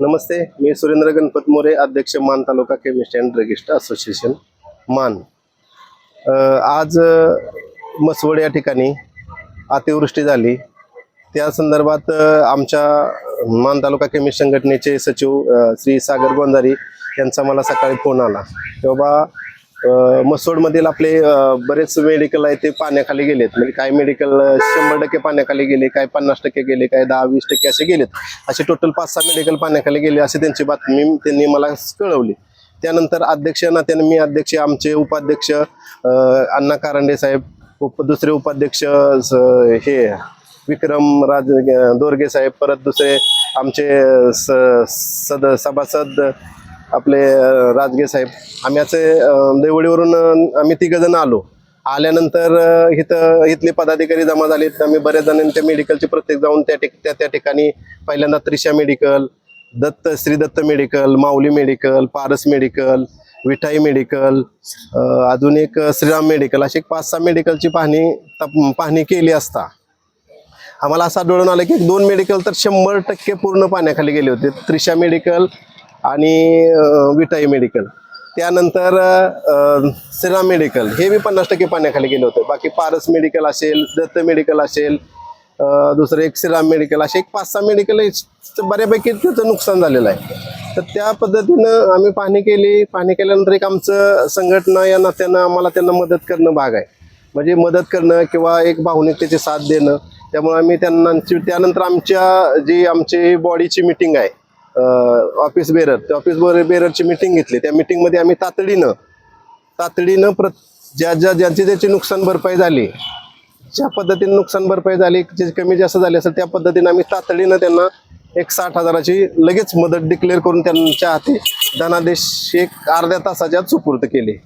नमस्ते मी सुरेंद्र गणपत मोरे अध्यक्ष Maan taluka chemist and druggist association Maan. आज मसवड या ठिकाणी अतिवृष्टी झाली. त्या संदर्भात आमच्या मान तालुका केमिस्ट संघटनेचे सचिव श्री सागर गोंधारी यांचा मला सकाळी फोन आला. की बाबा मसोडमधील आपले बरेच मेडिकल आहे ते पाण्याखाली गेलेत. म्हणजे काही मेडिकल शंभर टक्के पाण्याखाली गेले काय पन्नास टक्के गेले काय दहा वीस टक्के असे गेलेत. असे टोटल पाच सहा मेडिकल पाण्याखाली गेले अशी त्यांची बातमी त्यांनी मला कळवली. त्यानंतर अध्यक्ष नात्याने मी अध्यक्ष आमचे उपाध्यक्ष अण्णा कारंडे साहेब उप दुसरे उपाध्यक्ष स- हे विक्रम राज दोरगे साहेब परत दुसरे आमचे स- सद सभासद आपले राजगे साहेब. आम्ही असे देवळीवरून आम्ही तिघ जण आलो. आल्यानंतर इथं इथले पदाधिकारी जमा झालेत आम्ही बऱ्याच जणांच्या मेडिकलचे प्रत्येक जाऊन त्या ठिक त्या त्या ठिकाणी पहिल्यांदा Trisha medical Datta Shri Datta medical Mauli medical Paras medical Vithai medical अजून एक श्रीराम मेडिकल अशी एक पाच सहा मेडिकलची पाहणी तप- पाहणी केली असता. आम्हाला असं आढळून आलं की दोन मेडिकल तर शंभर टक्के पूर्ण पाण्याखाली गेले होते. त्रिशा मेडिकल आणि विटाई मेडिकल. त्यानंतर श्रीराम मेडिकल. हे बी पन्नास टक्के पाण्याखाली गेले होते. बाकी पारस मेडिकल असेल दत्त मेडिकल असेल दुसरं एक श्रीराम मेडिकल असे एक पाच सहा मेडिकल बऱ्यापैकी त्याचं नुकसान झालेलं आहे. तर त्या पद्धतीनं आम्ही पाहणी केली. पाहणी केल्यानंतर एक आमचं संघटना या नात्यानं आम्हाला त्यांना मदत करणं भाग आहे. म्हणजे मदत करणं किंवा एक भावनिकतेची साथ देणं. त्यामुळे आम्ही त्यांना त्यानंतर आमच्या जी आमची बॉडीची मिटिंग आहे ऑफिस बेरर त्या ऑफिस बेररची मिटिंग घेतली. त्या मिटिंगमध्ये आम्ही तातडीनं तातडीनं प्र ज्या ज्या ज्यांची ज्याची नुकसान भरपाई झाली ज्या पद्धतीने नुकसान भरपाई झाली जे कमी जास्त झाली असेल त्या पद्धतीने आम्ही तातडीनं त्यांना एक साठ हजाराची लगेच मदत डिक्लेअर करून त्यांच्या हाती धनादेश एक अर्ध्या तासाच्या आत सुपूर्द केली.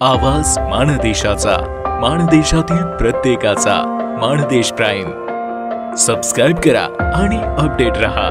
आवाज माणदेशाचा माणदेशातील प्रत्येकाचा माणदेश प्राईम. सबस्क्राईब करा आणि अपडेट रहा.